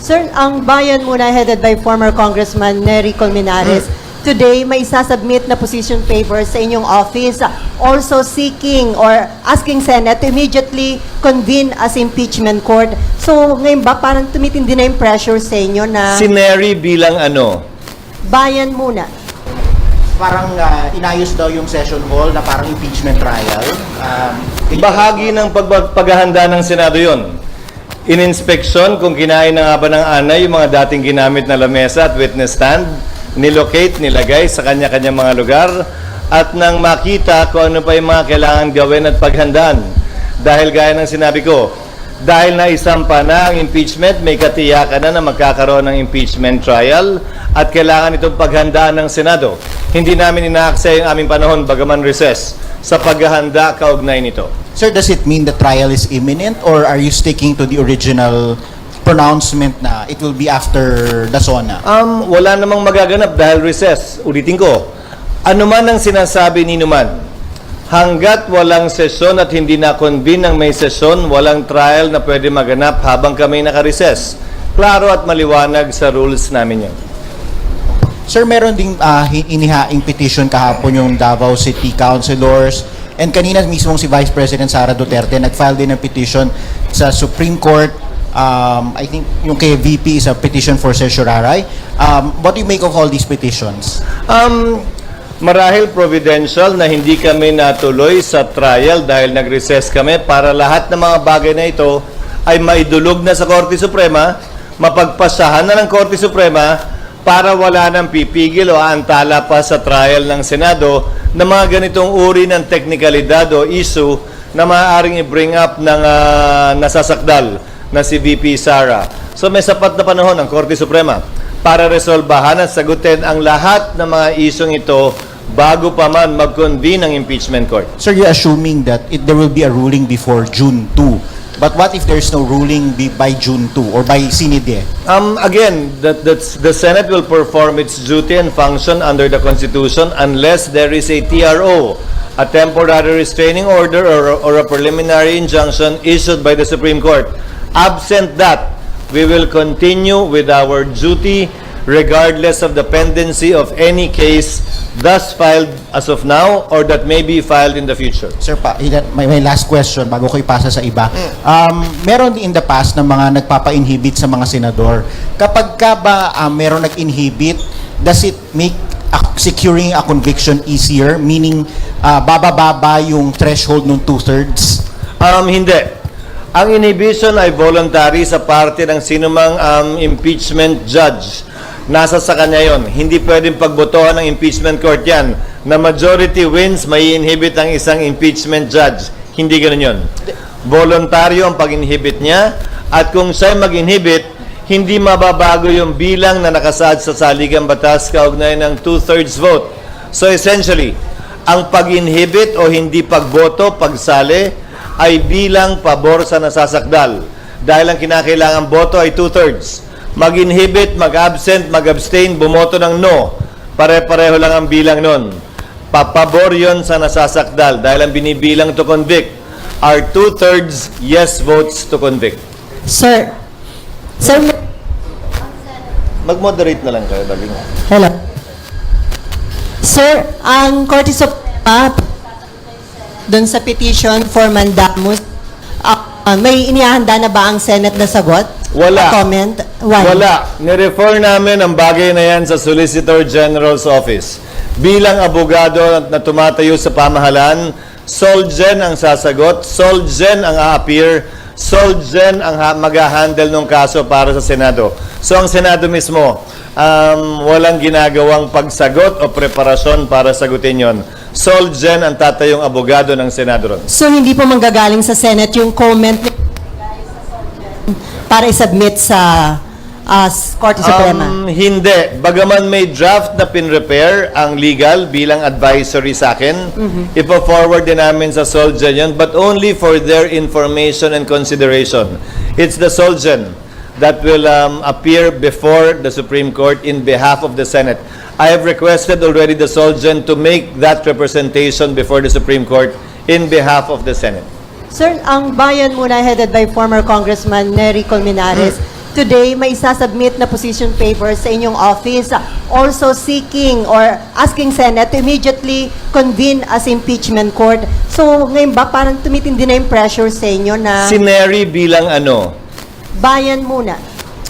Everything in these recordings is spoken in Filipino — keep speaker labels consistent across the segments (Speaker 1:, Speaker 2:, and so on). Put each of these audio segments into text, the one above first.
Speaker 1: Sir, ang bayan muna headed by former Congressman Nery Colmenares, today may sasubmit na position papers sa inyong office also seeking or asking Senate to immediately convene as impeachment court. So ngayon ba parang tumitindi na yung pressure sa inyo na
Speaker 2: Si Neri bilang ano?
Speaker 1: bayan muna?
Speaker 3: parang ah, inayos daw yung session hall na parang impeachment trial. Um,
Speaker 2: Bahagi ng pag paghahanda ng Senado yon. In-inspection kung kinain na nga ba ng anay yung mga dating ginamit na lamesa at witness stand, nilocate, nilagay sa kanya-kanya mga lugar, at nang makita kung ano pa yung mga kailangan gawin at paghandaan. Dahil gaya ng sinabi ko, dahil naisampa na ang impeachment, may katiyakan na na magkakaroon ng impeachment trial at kailangan itong paghandaan ng Senado. Hindi namin inaaksaya yung aming panahon bagaman recess sa paghahanda kaugnay nito.
Speaker 3: Sir, does it mean the trial is imminent or are you sticking to the original pronouncement na it will be after the SONA?
Speaker 2: Um, wala namang magaganap dahil recess. Ulitin ko, ano man ang sinasabi ni Numan, hanggat walang sesyon at hindi na-convene ng may sesyon, walang trial na pwede maganap habang kami naka-recess. Klaro at maliwanag sa rules namin yun.
Speaker 3: Sir, meron ding hi- inihaing petition kahapon yung Davao City Councilors and kanina mismo si Vice President Sara Duterte nag-file din ng petition sa Supreme Court um, I think yung kay VP is a petition for certiorari. Um, what do you make of all these petitions?
Speaker 2: Um, marahil providential na hindi kami natuloy sa trial dahil nag-recess kami para lahat ng mga bagay na ito ay maidulog na sa Korte Suprema, mapagpasahan na ng Korte Suprema para wala nang pipigil o antala pa sa trial ng Senado na mga ganitong uri ng teknikalidad o issue na maaaring i-bring up ng ah, nasasakdal na si VP Sara. So may sapat na panahon ang Korte Suprema para resolbahan at sagutin ang lahat ng mga isyong ito bago pa man mag-convene ang impeachment court.
Speaker 3: Sir, you're assuming that it, there will be a ruling before June 2. But what if there's no ruling by June 2 or by Sinide?
Speaker 2: Um, again, that, that's, the Senate will perform its duty and function under the Constitution unless there is a TRO, a temporary restraining order or, or a preliminary injunction issued by the Supreme Court. Absent that, we will continue with our duty regardless of the pendency of any case thus filed as of now or that may be filed in the future.
Speaker 3: Sir, pa, ina- may, may last question bago ko ipasa sa iba. Um, meron in the past na mga nagpapa-inhibit sa mga senador. Kapag ka ba um, meron nag-inhibit, does it make a- securing a conviction easier? Meaning, uh, bababa yung threshold ng two-thirds?
Speaker 2: Um, hindi. Ang inhibition ay voluntary sa parte ng sinumang um, impeachment judge. Nasa sa kanya yon. Hindi pwedeng pagbotohan ng impeachment court yan. Na majority wins, may inhibit ang isang impeachment judge. Hindi ganun yon. Voluntaryo ang pag-inhibit niya. At kung siya mag-inhibit, hindi mababago yung bilang na nakasaad sa saligang batas kaugnay ng two-thirds vote. So essentially, ang pag-inhibit o hindi pagboto, pagsali, ay bilang pabor sa nasasakdal. Dahil ang kinakailangan boto ay two-thirds. Mag-inhibit, mag-absent, mag-abstain, bumoto ng no. Pare-pareho lang ang bilang nun. Papabor yon sa nasasakdal dahil ang binibilang to convict are two-thirds yes votes to convict.
Speaker 1: Sir, Sir,
Speaker 2: Mag-moderate na lang kayo, daling.
Speaker 1: hello. Sir, ang Korte Suprema doon sa petition for mandamus, ah, may inihanda na ba ang Senate na sagot?
Speaker 2: Wala.
Speaker 1: Comment? Why?
Speaker 2: Wala. Nirefer namin ang bagay na yan sa Solicitor General's Office. Bilang abogado na tumatayo sa pamahalaan, Solgen ang sasagot, Solgen ang a-appear, Solgen ang ha- mag-handle ng kaso para sa Senado. So ang Senado mismo, um, walang ginagawang pagsagot o preparasyon para sagutin yon. Solgen ang tatayong abogado ng Senado ron.
Speaker 1: So, hindi po manggagaling sa Senate yung comment ni- para isubmit sa ah, Korte Suprema?
Speaker 2: Um, hindi. Bagaman may draft na pin-repair ang legal bilang advisory sa akin, ipo-forward din namin sa Solgen yun, but only for their information and consideration. It's the Solgen that will um, appear before the Supreme Court in behalf of the Senate. I have requested already the Solgen to make that representation before the Supreme Court in behalf of the Senate.
Speaker 1: Sir, ang bayan muna headed by former Congressman Nery Colmenares, today may isasubmit na position papers sa inyong office, also seeking or asking Senate to immediately convene as impeachment court. So ngayon ba parang tumitindi na yung pressure sa inyo na
Speaker 2: Si Neri bilang ano?
Speaker 1: bayan muna?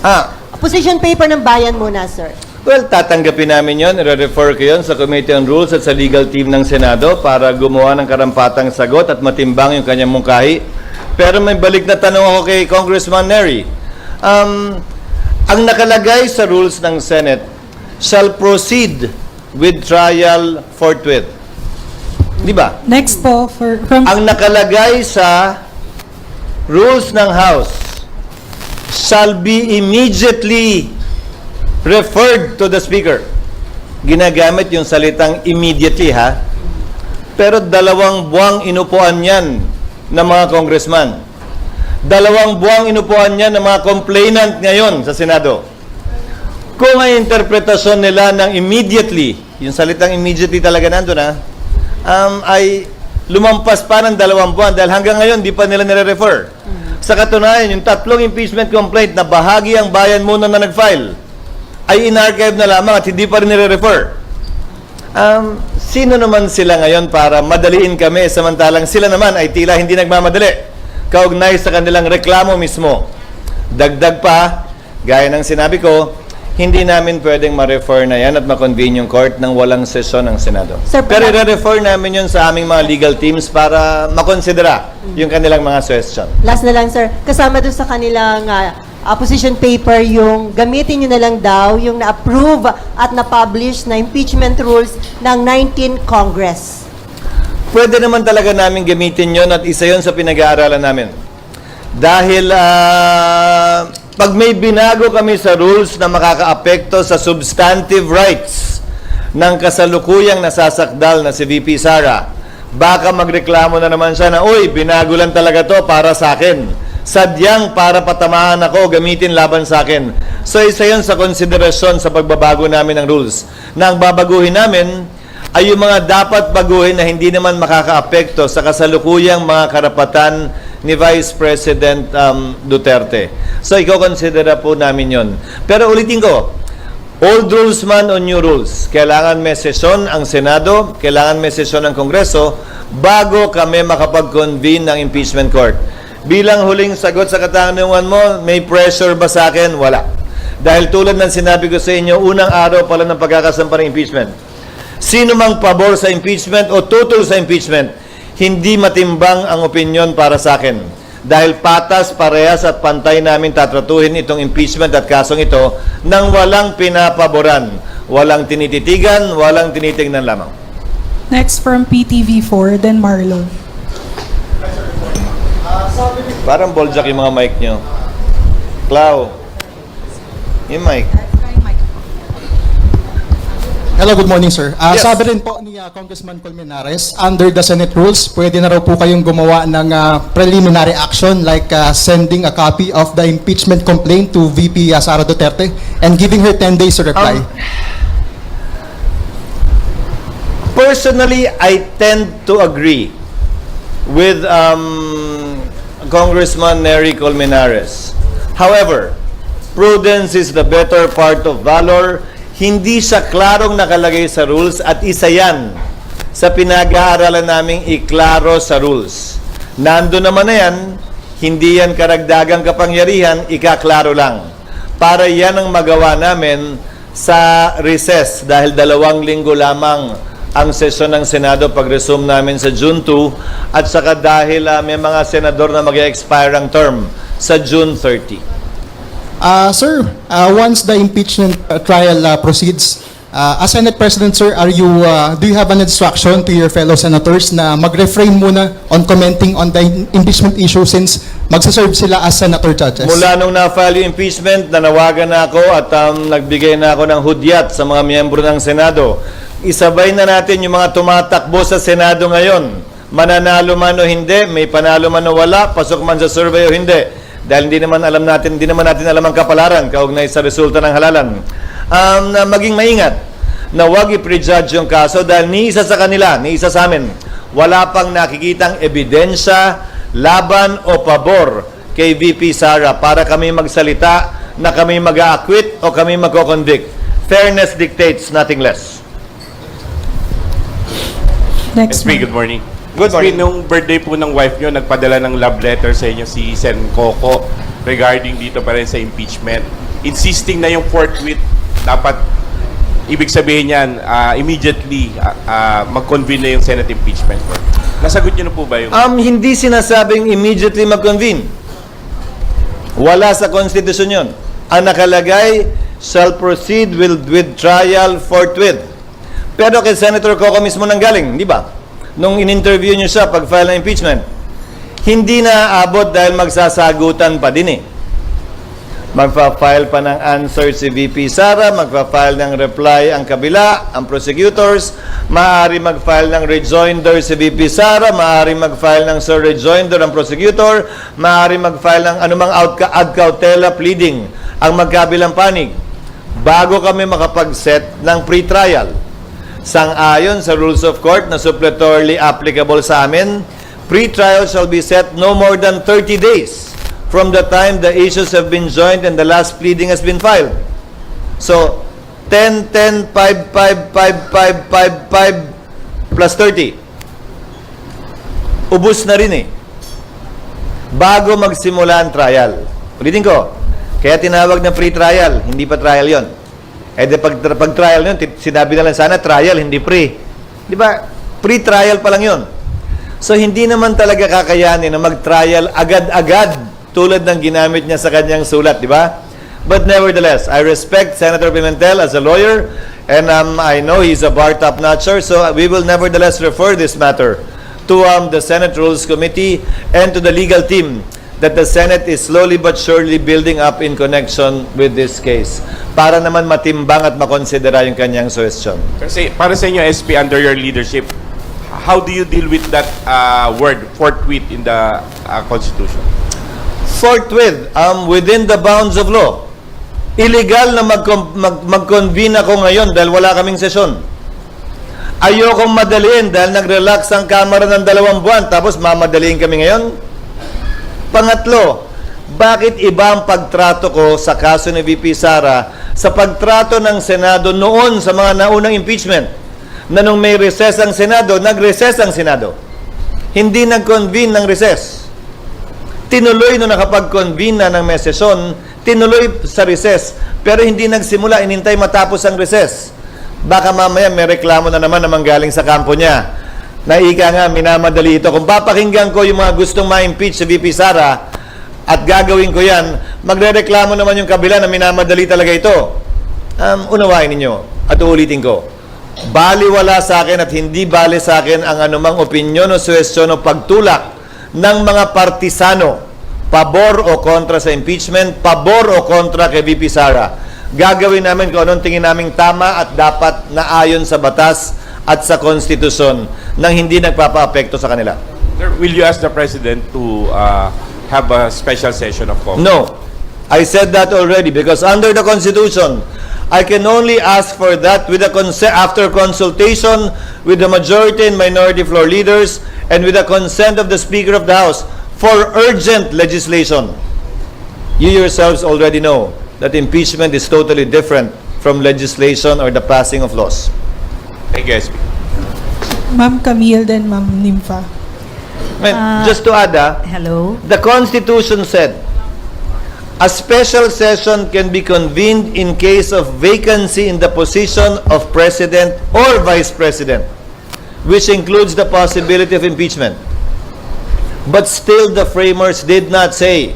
Speaker 2: Ah,
Speaker 1: Position paper ng bayan muna, sir.
Speaker 2: Well, tatanggapin namin yon. I-refer ko yun sa Committee on Rules at sa legal team ng Senado para gumawa ng karampatang sagot at matimbang yung kanyang mungkahi. Pero may balik na tanong ako kay Congressman Neri. Um, ang nakalagay sa rules ng Senate shall proceed with trial forthwith. Di ba?
Speaker 4: Next po, for, from
Speaker 2: Ang nakalagay sa rules ng House shall be immediately referred to the Speaker. Ginagamit yung salitang immediately ha. Pero dalawang buwang inupuan yan ng mga congressman. Dalawang buwang inupuan yan ng mga complainant ngayon sa Senado. Kung ang interpretasyon nila ng immediately, yung salitang immediately talaga nandun ha, um, ay lumampas pa ng dalawang buwan dahil hanggang ngayon di pa nila nire-refer. Sa katunayan, yung tatlong impeachment complaint na bahagi ang bayan muna na nag-file ay in-archive na lamang at hindi pa rin nire-refer. Um, sino naman sila ngayon para madaliin kami samantalang sila naman ay tila hindi nagmamadali kaugnay sa kanilang reklamo mismo. Dagdag pa, gaya ng sinabi ko, hindi namin pwedeng ma-refer na yan at ma-convene yung court ng walang sesyon ng Senado.
Speaker 1: Sir,
Speaker 2: Pero i-refer namin yun sa aming mga legal teams para makonsidera yung kanilang mga suggestion.
Speaker 1: Last na lang, sir. Kasama doon sa kanilang ah, position paper, yung gamitin nyo na lang daw yung na-approve at na-publish na impeachment rules ng 19 Congress.
Speaker 2: Pwede naman talaga namin gamitin yon at isa yon sa pinag-aaralan namin. Dahil ah, pag may binago kami sa rules na makakaapekto sa substantive rights ng kasalukuyang nasasakdal na si VP Sara, baka magreklamo na naman siya na, Uy, binago lang talaga to para sa akin. Sadyang para patamaan ako, gamitin laban sa akin. So isa yon sa konsiderasyon sa pagbabago namin ng rules. Na ang babaguhin namin ay yung mga dapat baguhin na hindi naman makakaapekto sa kasalukuyang mga karapatan ni Vice President um, Duterte. So, iko-considera po namin yon. Pero ulitin ko, old rules man o new rules, kailangan may sesyon ang Senado, kailangan may sesyon ang Kongreso bago kami makapag-convene ng impeachment court. Bilang huling sagot sa katanungan mo, may pressure ba sa akin? Wala. Dahil tulad ng sinabi ko sa inyo, unang araw pala ng pagkakasampa ng impeachment, Sino mang pabor sa impeachment o tutol sa impeachment, hindi matimbang ang opinion para sa akin. Dahil patas, parehas at pantay namin tatratuhin itong impeachment at kasong ito nang walang pinapaboran, walang tinititigan, walang tinitingnan lamang.
Speaker 4: next from PTV4, then Marlon.
Speaker 2: Parang boljak yung mga mic nyo. Clau, yung mic.
Speaker 5: Hello, good morning, sir. Ah,
Speaker 2: Yes.
Speaker 5: Sabi rin po ni ah, Congressman Colmenares, under the Senate rules, pwede na raw po kayong gumawa ng ah, preliminary action like ah, sending a copy of the impeachment complaint to VP ah, Sara Duterte and giving her 10 days to reply.
Speaker 2: Um, Personally, I tend to agree with um, Congressman Nery Colmenares. However, prudence is the better part of valor. Hindi siya klarong nakalagay sa rules at isa yan sa pinag-aaralan naming iklaro sa rules. Nando naman na yan, hindi yan karagdagang kapangyarihan, ikaklaro lang. Para yan ang magawa namin sa recess dahil dalawang linggo lamang ang sesyon ng Senado pag-resume namin sa June 2 at saka dahil ah, may mga senador na mag-expire ang term sa June 30.
Speaker 5: Ah, sir, ah, once the impeachment ah, trial ah, proceeds, ah, as Senate President, sir, are you ah, do you have an instruction to your fellow senators na mag-refrain muna on commenting on the impeachment issue since magsaserve sila as senator judges?
Speaker 2: Mula nung na-file yung impeachment, nanawagan na ako at um, nagbigay na ako ng hudyat sa mga miyembro ng Senado. Isabay na natin yung mga tumatakbo sa Senado ngayon. Mananalo man o hindi, may panalo man o wala, pasok man sa survey o hindi. Dahil hindi naman alam natin, hindi naman natin alam ang kapalaran kaugnay sa resulta ng halalan. Um, na maging maingat na huwag i-prejudge yung kaso dahil ni isa sa kanila, ni isa sa amin, wala pang nakikitang ebidensya, laban o pabor kay VP Sara para kami magsalita na kami mag-acquit o kami magko-convict. Fairness dictates nothing less.
Speaker 4: Next, ma'am.
Speaker 6: good morning.
Speaker 2: Good morning.
Speaker 6: Nung birthday po ng wife nyo, nagpadala ng love letter sa inyo si Sen Coco regarding dito pa rin sa impeachment. Insisting na yung forthwith dapat ibig sabihin yan, ah, immediately ah, ah, mag-convene na yung Senate impeachment court. Nasagot nyo na po ba yung...
Speaker 2: Um, hindi sinasabing immediately mag-convene. Wala sa konstitusyon yun. Ang nakalagay, shall proceed with, with trial forthwith. Pero kay Senator Coco mismo nang galing, di ba? Nung in-interview niyo siya pag-file ng impeachment, hindi na abot dahil magsasagutan pa din eh. Magpa-file pa ng answer si VP Sara, magpa-file ng reply ang kabila, ang prosecutors, maaari mag-file ng rejoinder si VP Sara, maaari mag-file ng sir rejoinder ang prosecutor, maaari mag-file ng anumang ad cautela pleading ang magkabilang panig bago kami makapag-set ng pre-trial. Sang-ayon sa rules of court na suppletorily applicable sa amin, pre-trial shall be set no more than 30 days from the time the issues have been joined and the last pleading has been filed. So, 10, 10, 5, 5, 5, 5, 5, 5, plus 30. Ubus na rin eh. Bago magsimula ang trial. Ulitin ko, kaya tinawag na free trial, hindi pa trial yon. Eh di pag, pag trial yun, sinabi na lang sana trial, hindi pre. Di ba? Pre-trial pa lang yun. So hindi naman talaga kakayanin na mag-trial agad-agad tulad ng ginamit niya sa kanyang sulat, di ba? But nevertheless, I respect Senator Pimentel as a lawyer and um, I know he's a bar top notcher, so we will nevertheless refer this matter to um, the Senate Rules Committee and to the legal team that the Senate is slowly but surely building up in connection with this case para naman matimbang at makonsidera yung kanyang suggestion.
Speaker 6: Kasi para sa inyo, SP, under your leadership, how do you deal with that ah, word, forthwith, in the ah, Constitution?
Speaker 2: forthwith um, within the bounds of law. Illegal na mag, mag, mag-convene ako ngayon dahil wala kaming sesyon. Ayokong madaliin dahil nag-relax ang Kamara ng dalawang buwan tapos mamadaliin kami ngayon. Pangatlo, bakit iba ang pagtrato ko sa kaso ni VP Sara sa pagtrato ng Senado noon sa mga naunang impeachment? Na nung may recess ang Senado, nag-recess ang Senado. Hindi nag-convene ng recess tinuloy nung nakapag-convene na ng may sesyon, tinuloy sa recess, pero hindi nagsimula, inintay matapos ang recess. Baka mamaya may reklamo na naman na manggaling sa kampo niya. Naika nga, minamadali ito. Kung papakinggan ko yung mga gustong ma-impeach si VP Sara at gagawin ko yan, magre-reklamo naman yung kabila na minamadali talaga ito. Um, unawain ninyo at uulitin ko. Baliwala sa akin at hindi bali sa akin ang anumang opinyon o suwestyon o pagtulak ng mga partisano pabor o kontra sa impeachment, pabor o kontra kay VP Sara. Gagawin namin kung anong tingin namin tama at dapat na ayon sa batas at sa konstitusyon nang hindi nagpapaapekto sa kanila.
Speaker 6: Sir, will you ask the President to ah, have a special session of Congress?
Speaker 2: No. I said that already because under the Constitution, I can only ask for that with a conse- after consultation with the majority and minority floor leaders and with the consent of the Speaker of the House for urgent legislation. You yourselves already know that impeachment is totally different from legislation or the passing of laws.
Speaker 6: Thank you, SP.
Speaker 4: Ma'am Camille, then Ma'am Nympha.
Speaker 2: Mean, just to add, ah,
Speaker 7: Hello?
Speaker 2: The Constitution said, a special session can be convened in case of vacancy in the position of President or Vice President, which includes the possibility of impeachment. But still, the framers did not say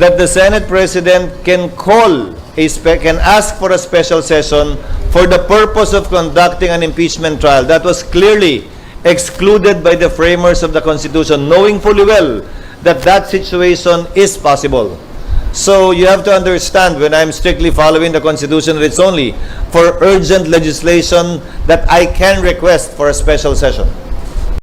Speaker 2: that the Senate President can call a spe- can ask for a special session for the purpose of conducting an impeachment trial. That was clearly excluded by the framers of the Constitution, knowing fully well that that situation is possible. So you have to understand when I'm strictly following the Constitution, it's only for urgent legislation that I can request for a special session.